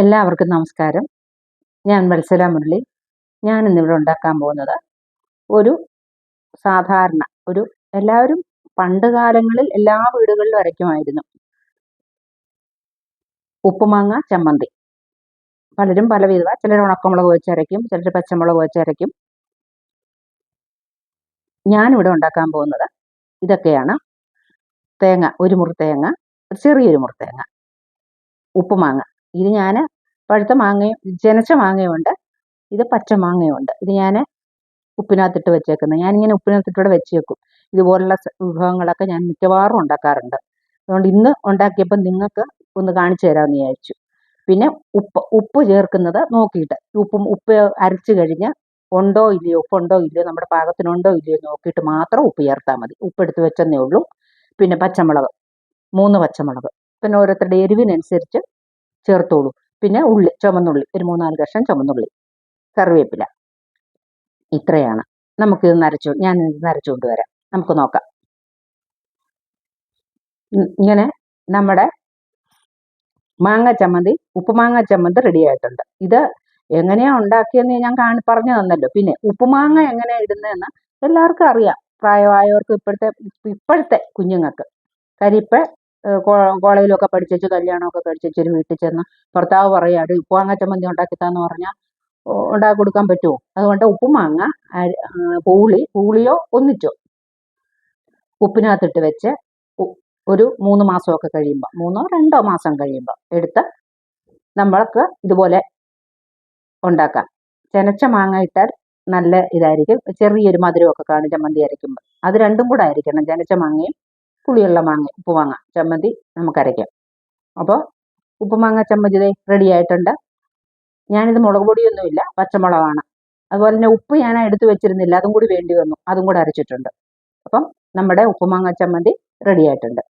എല്ലാവർക്കും നമസ്കാരം. ഞാൻ മത്സര മുരളി. ഞാൻ ഇന്നിവിടെ ഉണ്ടാക്കാൻ പോകുന്നത് ഒരു സാധാരണ ഒരു എല്ലാവരും പണ്ട് കാലങ്ങളിൽ എല്ലാ വീടുകളിലും അരയ്ക്കുമായിരുന്നു. ഉപ്പുമാങ്ങ ചമ്മന്തി. പലരും പല വിധ ചിലർ ഉണക്കമുളക് വെച്ച് അരയ്ക്കും ചിലർ പച്ചമുളക് വെച്ച് അരയ്ക്കും. ഞാനിവിടെ ഉണ്ടാക്കാൻ പോകുന്നത് ഇതൊക്കെയാണ്. തേങ്ങ ഒരു മുറി തേങ്ങ ചെറിയൊരു മുറി തേങ്ങ ഉപ്പുമാങ്ങ. ഇത് ഞാൻ പഴുത്ത മാങ്ങയും ജനച്ച മാങ്ങയുമുണ്ട് ഇത് പച്ച മാങ്ങയുമുണ്ട് ഇത് ഞാൻ ഉപ്പിനകത്തിട്ട് വെച്ചേക്കുന്നത് ഞാനിങ്ങനെ ഉപ്പിനകത്തിട്ടൂടെ വെച്ച് വെക്കും ഇതുപോലുള്ള വിഭവങ്ങളൊക്കെ ഞാൻ മിക്കവാറും ഉണ്ടാക്കാറുണ്ട്. അതുകൊണ്ട് ഇന്ന് ഉണ്ടാക്കിയപ്പോൾ നിങ്ങൾക്ക് ഒന്ന് കാണിച്ചു തരാമെന്ന് വിചാരിച്ചു. പിന്നെ ഉപ്പ് ഉപ്പ് ചേർക്കുന്നത് നോക്കിയിട്ട്. ഉപ്പും ഉപ്പ് അരച്ചു കഴിഞ്ഞ് ഉണ്ടോ ഇല്ലയോ ഉപ്പുണ്ടോ ഇല്ലയോ നമ്മുടെ പാകത്തിനുണ്ടോ ഇല്ലയോ നോക്കിയിട്ട് മാത്രം ഉപ്പ് ചേർത്താൽ മതി. ഉപ്പ് എടുത്ത് വെച്ചെന്നേ ഉള്ളൂ. പിന്നെ പച്ചമുളക് മൂന്ന് പച്ചമുളക്. പിന്നെ ഓരോരുത്തരുടെ എരിവിനനുസരിച്ച് ചേർത്തോളൂ. പിന്നെ ഉള്ളി ചുമന്നുള്ളി ഒരു മൂന്നാൽ കഷ്ണം ചുമന്നുള്ളി കറിവേപ്പില. ഇത്രയാണ്. നമുക്കിത് നരച്ചു ഞാൻ ഇത് നരച്ചു കൊണ്ടുവരാം നമുക്ക് നോക്കാം. ഇങ്ങനെ നമ്മുടെ മാങ്ങ ചമ്മന്തി ഉപ്പുമാങ്ങ ചമ്മന്തി റെഡി ആയിട്ടുണ്ട്. ഇത് എങ്ങനെയാ ഉണ്ടാക്കിയെന്ന് ഞാൻ കാണി പറഞ്ഞു തന്നല്ലോ. പിന്നെ ഉപ്പുമാങ്ങ എങ്ങനെയാ ഇടുന്നതെന്ന് എല്ലാവർക്കും അറിയാം. പ്രായമായവർക്ക് ഇപ്പോഴത്തെ ഇപ്പോഴത്തെ കുഞ്ഞുങ്ങൾക്ക്. കാര്യം കോളേജിലൊക്കെ പഠിച്ചു കല്യാണമൊക്കെ കഴിച്ചു ഒരു വീട്ടിൽ ചെന്ന് ഭർത്താവ് പറയുക അത് ഉപ്പുമാങ്ങ ചമ്മന്തി ഉണ്ടാക്കിത്താന്ന് പറഞ്ഞാൽ ഉണ്ടാക്കി കൊടുക്കാൻ പറ്റുമോ അതുകൊണ്ട് ഉപ്പുമാങ്ങ പൂളി പൂളിയോ ഒന്നിച്ചോ. ഉപ്പിനകത്തിട്ട് വെച്ച് ഒരു മൂന്ന് മാസമൊക്കെ കഴിയുമ്പോൾ മൂന്നോ രണ്ടോ മാസം കഴിയുമ്പോൾ എടുത്ത് നമ്മൾക്ക് ഇതുപോലെ ഉണ്ടാക്കാം. ചെനച്ച മാങ്ങ ഇട്ടാൽ നല്ല ഇതായിരിക്കും. ചെറിയൊരു മധുരമൊക്കെ കാണും ചമ്മന്തി അരയ്ക്കുമ്പോൾ അത് രണ്ടും കൂടെ ആയിരിക്കണം ചെനച്ച മാങ്ങയും പുളിയുള്ള മാങ്ങ ഉപ്പുമാങ്ങ ചമ്മന്തി നമുക്ക് അരയ്ക്കാം അപ്പോൾ ഉപ്പുമാങ്ങ ചമ്മന്തി റെഡി ആയിട്ടുണ്ട്. ഞാനിത് മുളക് പൊടിയൊന്നുമില്ല പച്ചമുളകാണ്. അതുപോലെ തന്നെ ഉപ്പ് ഞാൻ എടുത്തു വെച്ചിരുന്നില്ല അതും കൂടി വേണ്ടി വന്നു അതും കൂടെ അരച്ചിട്ടുണ്ട്. അപ്പം നമ്മുടെ ഉപ്പുമാങ്ങ ചമ്മന്തി റെഡി ആയിട്ടുണ്ട്.